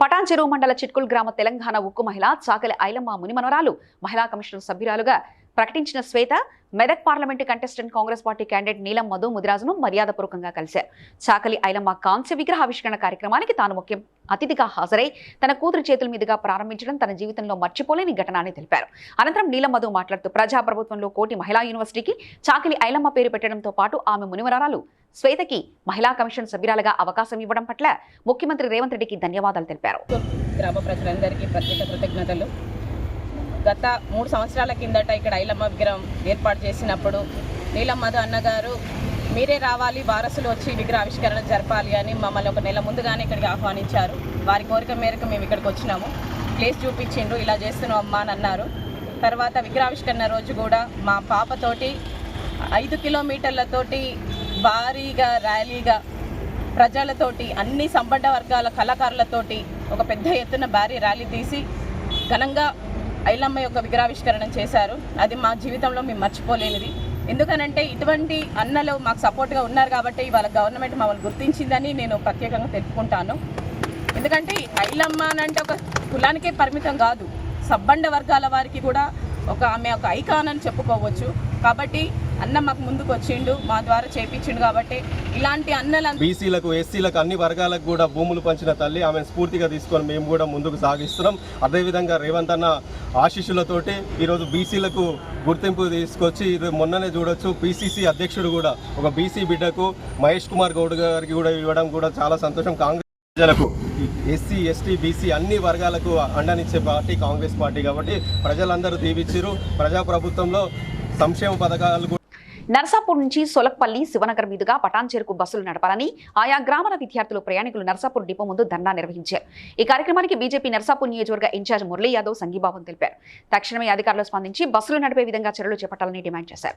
పటాన్ చెరువు మండల చిట్కుల్ గ్రామ తెలంగాణ ఉక్కు మహిళ చాకలి ఐలమ్మ మునిమనవరాలు మహిళా కమిషన్ సభ్యురాలుగా ప్రకటించిన Swetha Medak parliament contestant Congress party candidate Neelam Madhu ముదిరాజును మర్యాదపూర్వకంగా కలిశారు. చాకలి ఐలమ్మ కాంస్య విగ్రహావిష్కరణ కార్యక్రమానికి తాను ముఖ్యం అతిథిగా హాజరై తన కూతురు చేతుల మీదుగా ప్రారంభించడం తన జీవితంలో మర్చిపోలేని ఘటన అని తెలిపారు. అనంతరం నీలం మధు మాట్లాడుతూ ప్రజాప్రభుత్వంలో కోటి మహిళా యూనివర్సిటీకి చాకలి ఐలమ్మ పేరు పెట్టడంతో పాటు ఆమె మునివరాలు శ్వేతకి మహిళా కమిషన్ సభ్యురాలుగా అవకాశం ఇవ్వడం పట్ల ముఖ్యమంత్రి రేవంత్ రెడ్డికి ధన్యవాదాలు తెలిపారు. గ్రామ ప్రజలందరికీ ప్రత్యేక కృతజ్ఞతలు. గత మూడు సంవత్సరాల కిందట ఇక్కడ ఐలమ్మ విగ్రహం ఏర్పాటు చేసినప్పుడు నీలమ్మధ అన్నగారు మీరే రావాలి వారసులు వచ్చి విగ్రహ ఆవిష్కరణ జరపాలి అని మమ్మల్ని ఒక నెల ముందుగానే ఇక్కడికి ఆహ్వానించారు. వారి కోరిక మేరకు మేము ఇక్కడికి వచ్చినాము. ప్లేస్ చూపించిండ్రు ఇలా చేస్తున్నాం అమ్మా అని అన్నారు. తర్వాత విగ్రహావిష్కరణ రోజు కూడా మా పాపతోటి ఐదు కిలోమీటర్లతోటి భారీగా ర్యాలీగా ప్రజలతోటి అన్ని సంబంధ వర్గాల కళాకారులతోటి ఒక పెద్ద ఎత్తున భారీ ర్యాలీ తీసి ఘనంగా ఐలమ్మ యొక్క విగ్రహావిష్కరణ చేశారు. అది మా జీవితంలో మేము మర్చిపోలేనిది. ఎందుకనంటే ఇటువంటి అన్నలు మాకు సపోర్ట్గా ఉన్నారు కాబట్టి ఇవాళ గవర్నమెంట్ మమ్మల్ని గుర్తించిందని నేను ప్రత్యేకంగా తెలుపుకుంటాను. ఎందుకంటే ఐలమ్మ అంటే ఒక కులానికే పరిమితం కాదు. సబ్బండ వర్గాల వారికి కూడా ఒక ఆమె ఒక ఐకాన్ అని చెప్పుకోవచ్చు. కాబట్టి అన్న మాకు ముందుకు వచ్చిండు మా ద్వారా చేపించిండు కాబట్టి ఇలాంటి అన్నలు బీసీలకు ఎస్సీలకు అన్ని వర్గాలకు కూడా భూములు పంచిన తల్లి ఆమె స్ఫూర్తిగా తీసుకొని మేము కూడా ముందుకు సాగిస్తున్నాం. అదేవిధంగా రేవంత్ అన్న ఆశీస్సులతోటి ఈరోజు బీసీలకు గుర్తింపు తీసుకొచ్చి మొన్ననే చూడొచ్చు. పిసిసి అధ్యక్షుడు కూడా ఒక బీసీ బిడ్డకు మహేష్ కుమార్ గౌడ్ గారికి కూడా ఇవ్వడం కూడా చాలా సంతోషం. కాంగ్రెస్ ప్రజలకు ఎస్సీ ఎస్టీ బీసీ అన్ని వర్గాలకు అండనిచ్చే పార్టీ కాంగ్రెస్ పార్టీ కాబట్టి ప్రజలందరూ దీవించారు ప్రజాప్రభుత్వంలో సంక్షేమ పథకాలు నర్సాపూర్ నుంచి సొలక్పల్లి శివనగర్ మీదుగా పటాన్ చెరుకు బస్సులు నడపాలని ఆయా గ్రామాల విద్యార్థులు ప్రయాణికులు నర్సాపూర్ డిపో ముందు ధర్నా నిర్వహించారు. ఈ కార్యక్రమానికి బీజేపీ నర్సాపూర్ నియోజకవర్గ ఇన్ఛార్జ్ మురళీ యాదవ్ సంఘీభావం తెలిపారు. తక్షణమే అధికారులు స్పందించి బస్సులు నడిపే విధంగా చర్యలు చేపట్టాలని డిమాండ్ చేశారు.